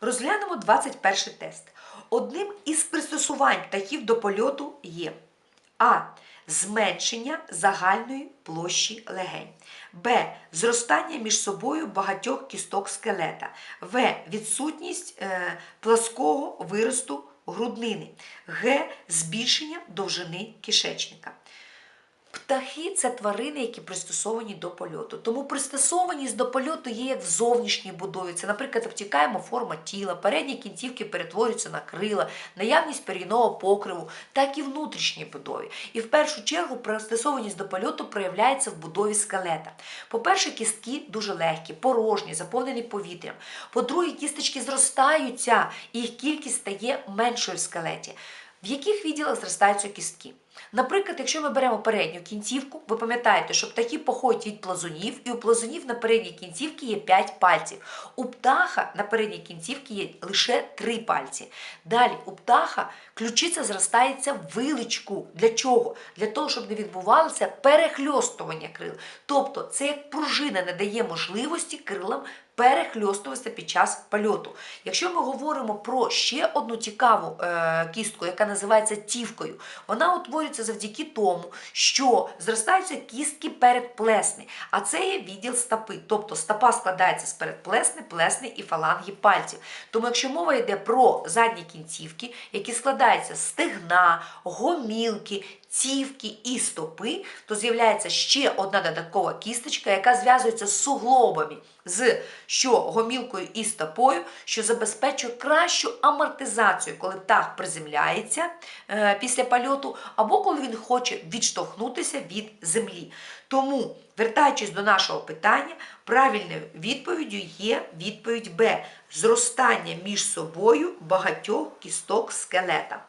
Розглянемо 21 тест. Одним із пристосувань птахів до польоту є А. Зменшення загальної площі легень. Б. Зростання між собою багатьох кісток скелета. В. Відсутність е, плаского виросту груднини. Г. Збільшення довжини кишечника. Птахи це тварини, які пристосовані до польоту. Тому пристосованість до польоту є як в зовнішній будові. Це, наприклад, обтікаємо форма тіла, передні кінцівки перетворюються на крила, наявність пер'їного покриву, так і внутрішній будові. І в першу чергу пристосованість до польоту проявляється в будові скелета. По-перше, кістки дуже легкі, порожні, заповнені повітрям. По-друге, кісточки зростаються, і їх кількість стає меншою в скелеті. В яких відділах зростаються кістки? Наприклад, якщо ми беремо передню кінцівку, ви пам'ятаєте, що птахи походять від плазунів, і у плазунів на передній кінцівці є 5 пальців. У птаха на передній кінцівці є лише 3 пальці. Далі у птаха ключиця зростається в виличку. Для чого? Для того, щоб не відбувалося перехльостування крил. Тобто це як пружина не дає можливості крилам перехльостуватися під час польоту. Якщо ми говоримо про ще одну цікаву е, кістку, яка називається тівкою, вона утворюється завдяки тому, що зростаються кістки передплесни, а це є відділ стопи. Тобто стопа складається з передплесни, плесни і фаланги пальців. Тому якщо мова йде про задні кінцівки, які складаються з стегна, гомілки, цівки і стопи, то з'являється ще одна додаткова кісточка, яка зв'язується з суглобами, з що гомілкою і стопою, що забезпечує кращу амортизацію, коли птах приземляється е, після польоту, або коли він хоче відштовхнутися від землі. Тому, вертаючись до нашого питання, правильною відповіддю є відповідь Б. Зростання між собою багатьох кісток скелета.